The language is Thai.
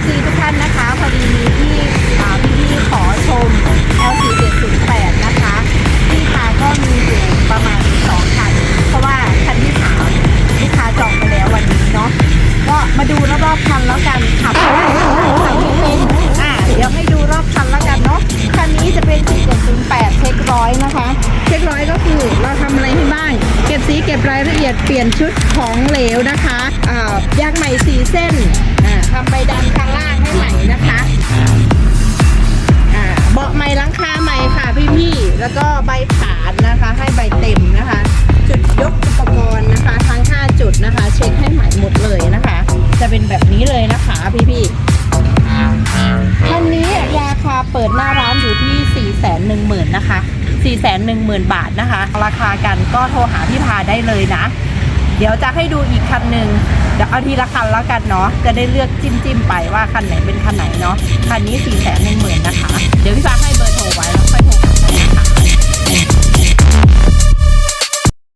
FC ทุกท่านนะคะ พอดีมีที่อ่พี่ๆขอชม L4 708นะคะที่พาก็มีอยู่ประมาณ 2 คัน เพราะว่าคันที่สามลูกค้าจองไปแล้ววันนี้เนาะก็มาดูรอบๆคันแล้วกันขับไม่ได้ขับไม่เป็นอ่าเดี๋ยวให้ดูรอบคันแล้วกันเนาะคันนี้จะเป็น4708เช็คร้อยนะคะ เช็คร้อยก็คือเราทำอะไรให้บ้าง เก็บสีเก็บรายละเอียดเปลี่ยนชุดของเหลวนะคะอ่ายางใหม่สีเส้นอ่าทำใบ แล้วก็ใบผานนะคะ ให้ใบเต็มนะคะ จุดยกอุปกรณ์นะคะ ทั้ง 5 จุดนะคะ เช็คให้ใหม่หมดเลยนะคะ จะเป็นแบบนี้เลยนะคะพี่ๆคันนี้ราคาเปิดหน้าร้านอยู่ที่ 4 1 0 0 0 0นะคะ 4 1 0 0 0 0 บาทนะคะ ราคากันก็โทรหาพี่พาได้เลยนะ เดี๋ยวจะให้ดูอีกคันหนึ่งเดี๋ยวเอาทีละคันแล้วกันเนาะ จะได้เลือกจิ้มจิ้มๆไปว่าคันไหนเป็นคันไหนเนาะ คันนี้ 4 1 0 0 0 0นะคะ